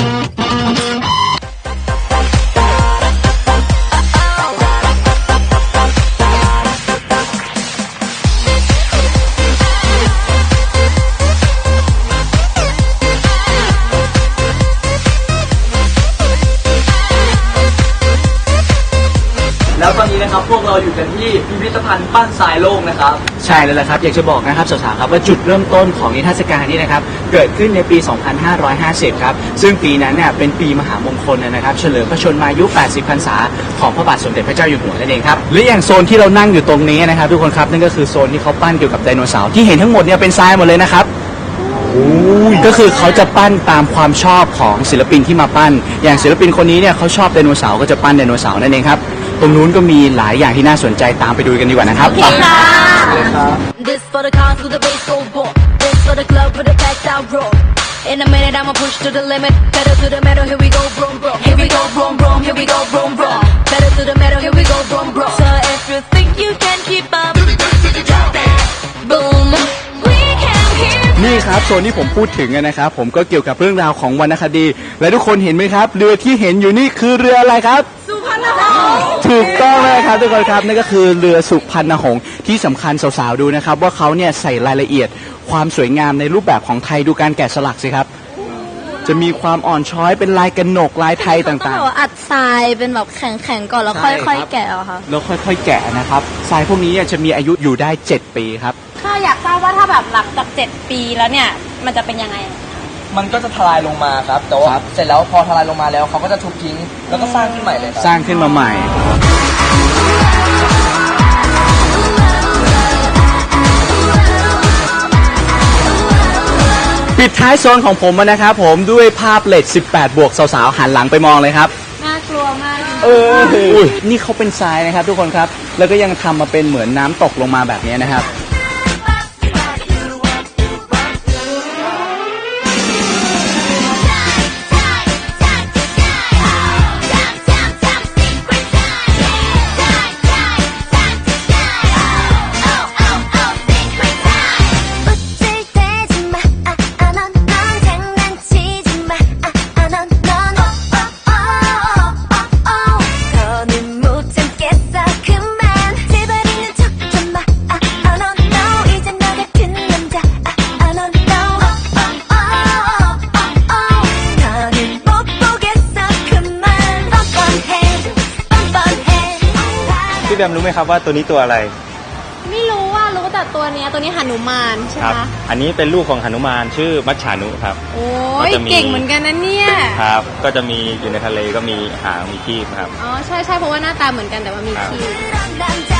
Thank you. นนี้นะครับ พวกเราอยู่กันที่พิพิธภัณฑ์ปั้นทรายโลกนะครับ ใช่แล้วละครับ อยากจะบอกนะครับสาวๆครับว่าจุดเริ่มต้นของนิทรรศการนี้นะครับ เกิดขึ้นในปี 2550 ครับ ซึ่งปีนั้นเนี่ยเป็นปีมหามงคลนะครับ เฉลิมพระชนมายุ 80 พรรษา ของพระบาทสมเด็จพระเจ้าอยู่หัวนั่นเองครับ และอย่างโซนที่เรานั่งอยู่ตรงนี้นะครับทุกคนครับนั่นก็คือโซนที่เขาปั้นเกี่ยวกับไดโนเสาร์ที่เห็นทั้งหมดเนี่ยเป็นทรายหมดเลยนะครับ ก็คือเขาจะปั้นตามความชอบของศิลปินที่มาปั้น อย่างศิลปินคนนี้เนี่ยเขาชอบไดโนเสาร์ก็จะปั้นไดโนเสาร์นั่นเองครับ ตรงนู้นก็มีหลายอย่างที่น่าสนใจตามไปดูกันดีกว่านะครับ This for the cons with the bass go boom. This for the club with the packed out roar. In a minute I'ma push to the limit. Pedal to the metal, here we go, boom, boom. Here we go, boom, boom. Here we go, boom, boom. Pedal to the metal, here we go, boom, boom. So if you think you can keep up, drop that, boom. We can hear. นี่ครับโซนที่ผมพูดถึงนะครับผมก็เกี่ยวกับเรื่องราวของวรรณคดี และทุกคนเห็นไหมครับ เรือที่เห็นอยู่นี่คือเรืออะไรครับ สุพรรณหงส์ถูกต้องเลยครับทุกคนครับนั่นก็คือเรือสุพรรณหงส์ที่สำคัญสาวๆดูนะครับ ว่าเขาเนี่ยใส่รายละเอียด ความสวยงามในรูปแบบของไทยดูการแกะสลักสิครับ จะมีความอ่อนช้อยเป็นลายกระหนกลายไทยต้องต่างแบบว่าอัดทรายเป็นแบบแข็งๆก่อนแล้วใช่ค่อยครับ ๆ แกะเอาค่ะๆแล้วค่อยๆแกะนะครับทรายพวกนี้เนี่ยจะมีอายุอยู่ได้ 7 ปีครับ ถ้าอยากทราบว่าถ้าแบบหลังจากเจ็ดปีแล้วเนี่ย มันจะเป็นยังไง มันก็จะทลายลงมาครับ แต่ว่าครับ เสร็จแล้วพอทลายลงมาแล้วเขาก็จะทุบทิ้ง แล้วก็สร้างขึ้นใหม่เลยครับ สร้างขึ้นมาใหม่ ปิดท้ายโซนของผมนะครับผมด้วยภาพเลด18 บวกสาวๆ หันหลังไปมองเลยครับ น่ากลัวมากเอออุ้ยนี่เขาเป็นทรายนะครับทุกคนครับ แล้วก็ยังทำมาเป็นเหมือนน้ำตกลงมาแบบนี้นะครับ แบมรู้ไหมครับว่าตัวนี้ตัวอะไรไม่รู้ว่ารู้แต่ตัวนี้ตัวนี้หนุมานใช่ไหมอันนี้เป็นลูกของหนุมานชื่อมัชฉานุครับ โอ้ยก็จะเก่งเหมือนกันนะเนี่ยครับ ก็จะมีอยู่ในทะเลก็มีหางมีคีบครับ อ๋อใช่ใช่เพราะว่าหน้าตาเหมือนกันแต่ว่ามีคีบ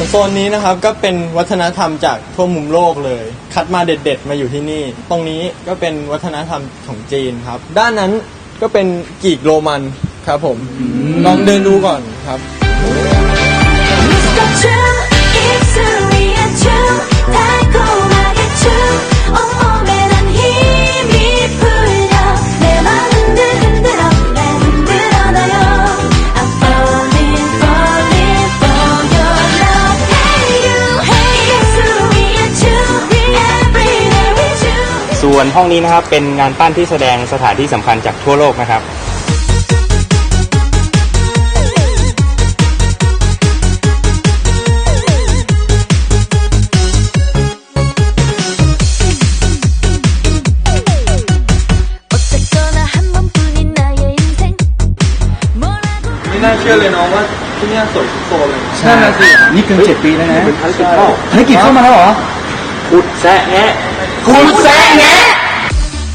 วนโซนนี้นะครับก็เป็นวัฒนธรรมจากทั่วมุมโลกเลย คัดมาเด็ด ๆ มาอยู่ที่นี่ ตรงนี้ก็เป็นวัฒนธรรมของจีนครับ ด้านนั้นก็เป็นกรีกโรมันครับผม ลองเดินดูก่อนครับ ส่วนห้องนี้นะครับเป็นงานปั้นที่แสดงสถานที่สำคัญจากทั่วโลกนะครับ ไม่น่าเชื่อเลยเนาะว่าที่นี่สวยทุกโซนเลย ใช่ นี่เกินเจ็ดปีแล้วนะเทัานกิจเข้ามาแล้วเหรอ ขุดแซะแงะคุณแซงแงะ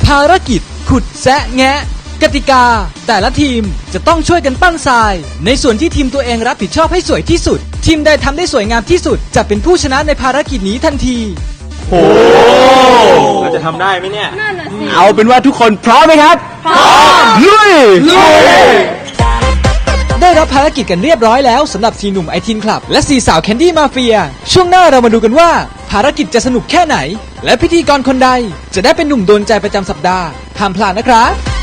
ภารกิจขุดแซะแงะ กติกา แต่ละทีมจะต้องช่วยกันปั้นทราย ในส่วนที่ทีมตัวเองรับผิดชอบให้สวยที่สุด ทีมใดทำได้สวยงามที่สุด จะเป็นผู้ชนะในภารกิจนี้ทันทีเราจะทำได้ไหมเนี่ย เอาเป็นว่าทุกคนพร้อมไหมครับพร้อมลุยลุยได้รับภารกิจกันเรียบร้อยแล้วสำหรับสีหนุ่มไอทีนคลับ และสีสาวแคนดี้มาเฟีย ช่วงหน้าเรามาดูกันว่า ภารกิจจะสนุกแค่ไหน และพิธีกรคนใดจะได้เป็นหนุ่มโดนใจประจำสัปดาห์ห้ามพลาดนะครับ